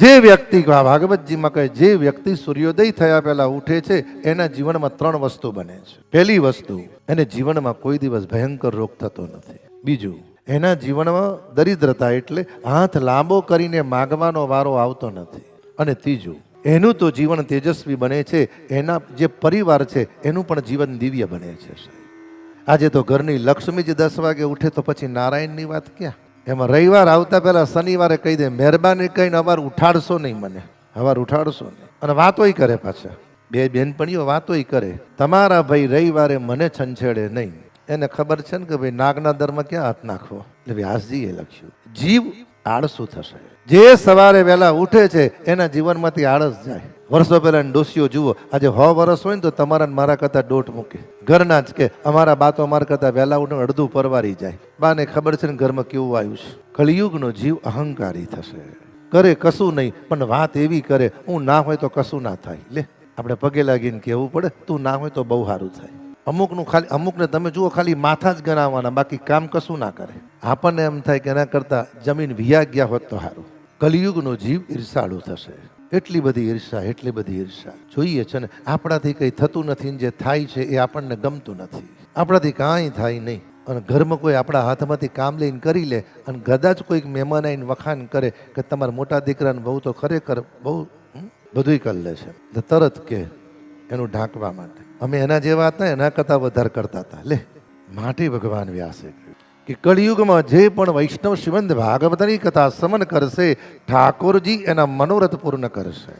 જે વ્યક્તિ ભાગવતજીમાં કહે, જે વ્યક્તિ સૂર્યોદય થયા પહેલા ઉઠે છે, એના જીવનમાં ત્રણ વસ્તુ બને છે. પહેલી વસ્તુ, એને જીવનમાં કોઈ દિવસ ભયંકર રોગ થતો નથી. બીજું, એના જીવનમાં દરિદ્રતા એટલે હાથ લાંબો કરીને માગવાનો વારો આવતો નથી. અને ત્રીજું, એનું તો જીવન તેજસ્વી બને છે, એના જે પરિવાર છે, એનું પણ જીવન દિવ્ય બને છે. આજે તો ઘરની લક્ષ્મી જ દસ વાગે ઉઠે તો પછી નારાયણની વાત ક્યાં? એમાં રવિવાર આવતા પહેલા શનિવારે કહી દે, મહેરબાની કહીને અવાર ઉઠાડશો નહીં મને. અવાર ઉઠાડશો નહીં. અને વાતોય કરે પાછા. બે બેનપણીઓ વાતોય કરે. તમારા ભાઈ રવિવારે મને છંછેડે નહીં. એને ખબર છે ને કે ભાઈ નાગના દરમાં ક્યાં હાથ નાખવો? એટલે વ્યાસજીએ લખ્યું, જીવ આળસુ થશે. જે સવારે વહેલા ઉઠે છે, એના જીવનમાંથી આળસ જાય. વર્ષો પહેલા ડોસીઓ જુઓ, આજે હો વર્ષ હોય ને તો તમારા મારા કરતા દોઢ મૂકે. ઘરના જ કે, અમારા બા તો અમારા કરતા વહેલા ઉઠે અડધું પરવારી જાય. બાને ખબર છે ને ઘરમાં કેવું આવ્યું છે કળિયુગનો જીવ અહંકારી થશે. કરે કશું નહીં, પણ વાત એવી કરે, હું ના હોય તો કશું ના થાય. લે, આપણે પગે લાગીને કહેવું પડે, તું ના હોય તો બહુ સારું થાય. અમુકનું ખાલી, અમુકને તમે જુઓ, ખાલી માથા જ ગણાવવાના બાકી કામ કશું ના કરે. આપણને એમ થાય કે એના કરતાં જમીન વિયા ગયા હોત તો સારું કલિયુગનો જીવ ઈર્ષાળુ થશે. એટલી બધી ઈર્ષા, એટલી બધી ઈર્ષા. જોઈએ છે ને, આપણાથી કંઈ થતું નથી જે થાય છે એ આપણને ગમતું નથી. આપણાથી કાંઈ થાય નહીં. અને ઘરમાં કોઈ આપણા હાથમાંથી કામ લઈને કરી લે અને કદાચ કોઈક મહેમાન આવીને વખાણ કરે કે તમારા મોટા દીકરાને બહુ તો ખરેખર બહુ બધુંય કરી લે છે. તરત કે એનું ઢાંકવા માટે. અમે એના જેવા હતા, એના કરતાં વધારે કરતા હતા. લે, માટે ભગવાન વ્યાસે. કહ્યું કે કળિયુગમાં જે પણ વૈષ્ણવ શિવંત ભાગવતની કથા સમન કરશે, ઠાકોરજી એના મનોરથ પૂર્ણ કરશે.